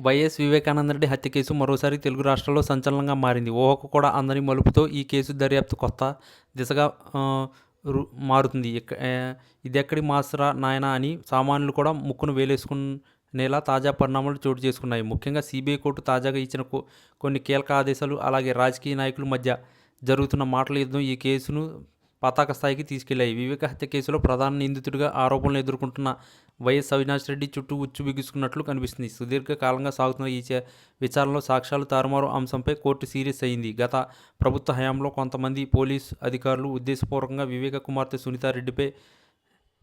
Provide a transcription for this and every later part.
YS Vivekananda Reddy హత్య case మరోసారి తెలుగు రాష్ట్రాల్లో సంచలనంగా మారింది. ఊహకు కూడా అందని మలుపుతో ఈ కేసు దర్యాప్తు కొత్త దిశగా రు- మారుతుంది. ఇదెక్కడి మాస్రా నాయనా అని సామాన్యులు కూడా ముక్కును వేలేసుకునేలా తాజా పరిణామాలు చోటు చేసుకున్నాయి. ముఖ్యంగా సిబిఐ కోర్టు తాజాగా ఇచ్చిన కొన్ని కీలక ఆదేశాలు అలాగే రాజకీయ నాయకుల మధ్య జరుగుతున్న మాటల యుద్ధం ఈ కేసును పతాక స్థాయికి తీసుకెళ్ళాయి. వివేక హత్య కేసులో ప్రధాన నిందితుడిగా ఆరోపణలు ఎదుర్కొంటున్న వైఎస్ అవినాష్ రెడ్డి చుట్టూ ఉచ్చు బిగుసుకున్నట్లు కనిపిస్తుంది. సుదీర్ఘకాలంగా సాగుతున్న ఈ విచారణలో సాక్ష్యాలు తారుమారు అంశంపై కోర్టు సీరియస్ అయింది. గత ప్రభుత్వ హయాంలో కొంతమంది పోలీస్ అధికారులు ఉద్దేశపూర్వకంగా వివేక కుమార్తె సునీతారెడ్డిపై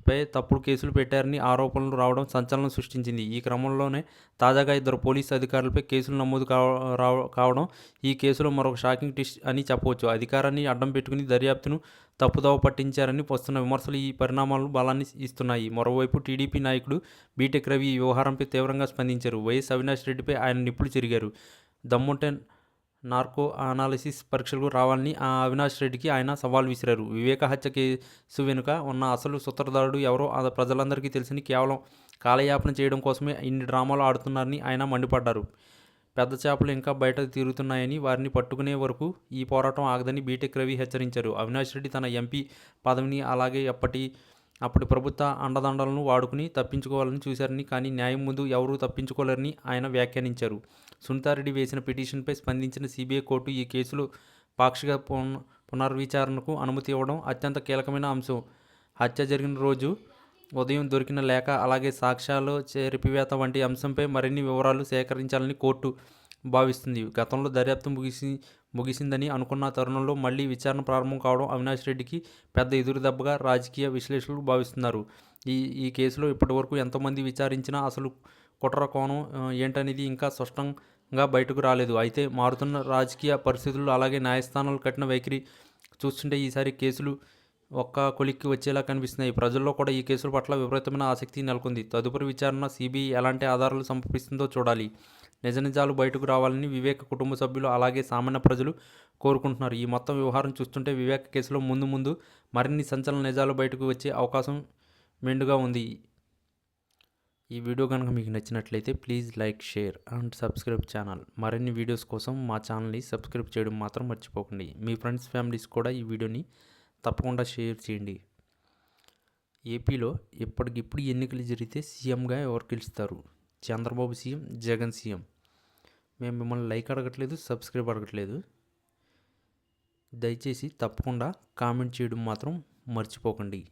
పై తప్పుడు కేసులు పెట్టారని ఆరోపణలు రావడం సంచలనం సృష్టించింది. ఈ క్రమంలోనే తాజాగా ఇద్దరు పోలీసు అధికారులపై కేసులు నమోదు కావ- కావడం ఈ కేసులో మరొక షాకింగ్ ట్విస్ట్ అని చెప్పవచ్చు. అధికారాన్ని అడ్డం పెట్టుకుని దర్యాప్తును తప్పుదోవ పట్టించారని వస్తున్న విమర్శలు ఈ పరిణామాలను బలాన్ని ఇస్తున్నాయి. మరోవైపు టీడీపీ నాయకుడు బీటెక్ రవి ఈ వ్యవహారంపై తీవ్రంగా స్పందించారు. వైఎస్ అవినాష్ రెడ్డిపై ఆయన నిప్పులు చెరిగారు. దమ్ముంటే నార్కో అనాలిసిస్ పరీక్షలకు రావాలని ఆ అవినాష్ రెడ్డికి ఆయన సవాల్ విసిరారు. వివేక హత్య కేసు వెనుక ఉన్న అసలు సూత్రధారుడు ఎవరో ఆ ప్రజలందరికీ తెలిసిన కేవలం కాలయాపన చేయడం కోసమే ఇన్ని డ్రామాలు ఆడుతున్నారని ఆయన మండిపడ్డారు. పెద్ద చేపలు ఇంకా బయట తిరుగుతున్నాయని వారిని పట్టుకునే వరకు ఈ పోరాటం ఆగదని బీటెక్ రవి హెచ్చరించారు. అవినాష్ రెడ్డి తన ఎంపీ పదవిని అలాగే ఎప్పటి అప్పటి ప్రభుత్వ అండదండలను వాడుకుని తప్పించుకోవాలని చూశారని కానీ న్యాయం ముందు ఎవరూ తప్పించుకోలేరని ఆయన వ్యాఖ్యానించారు. సునీతారెడ్డి వేసిన పిటిషన్పై స్పందించిన సిబిఐ కోర్టు ఈ కేసులో పాక్షిక పున పునర్విచారణకు అనుమతి ఇవ్వడం అత్యంత కీలకమైన అంశం. హత్య జరిగిన రోజు ఉదయం దొరికిన లేఖ అలాగే సాక్ష్యాలు చెరిపివేత వంటి అంశంపై మరిన్ని వివరాలు సేకరించాలని కోర్టు భావిస్తుంది. గతంలో దర్యాప్తు ముగిసి ముగిసిందని అనుకున్న తరుణంలో మళ్ళీ విచారణ ప్రారంభం కావడం అవినాష్ రెడ్డికి పెద్ద ఎదురుదెబ్బగా రాజకీయ విశ్లేషకులు భావిస్తున్నారు. ఈ ఈ కేసులో ఇప్పటివరకు ఎంతమంది విచారించినా అసలు కుట్ర కోణం ఏంటనేది ఇంకా స్పష్టంగా బయటకు రాలేదు. అయితే మారుతున్న రాజకీయ పరిస్థితులు అలాగే న్యాయస్థానాలు కట్టిన వైఖరి చూస్తుంటే ఈసారి కేసులు ఒక్క కొలిక్కి వచ్చేలా కనిపిస్తున్నాయి. ప్రజల్లో కూడా ఈ కేసుల పట్ల విపరీతమైన ఆసక్తి నెలకొంది. తదుపరి విచారణ సిబిఐ ఎలాంటి ఆధారాలు సమర్పిస్తుందో చూడాలి. నిజ నిజాలు బయటకు రావాలని వివేక కుటుంబ సభ్యులు అలాగే సామాన్య ప్రజలు కోరుకుంటున్నారు. ఈ మొత్తం వ్యవహారం చూస్తుంటే వివేక కేసులో ముందు ముందు మరిన్ని సంచలన నిజాలు బయటకు వచ్చే అవకాశం మెండుగా ఉంది. ఈ వీడియో కనుక మీకు నచ్చినట్లయితే please like share and subscribe channel. మరిన్ని వీడియోస్ కోసం మా ఛానల్ని సబ్స్క్రైబ్ చేయడం మాత్రం మర్చిపోకండి. మీ ఫ్రెండ్స్ ఫ్యామిలీస్ కూడా ఈ వీడియోని తప్పకుండా షేర్ చేయండి. ఏపీలో ఇప్పటికిప్పుడు ఎన్నికలు జరిగితే సీఎంగా ఎవరు గెలుస్తారు? Chandrababu CM Jagan CM. మేము మిమ్మల్ని లైక్ అడగట్లేదు సబ్స్క్రైబ్ అడగట్లేదు. దయచేసి తప్పకుండా కామెంట్ చేయడం మాత్రం మర్చిపోకండి.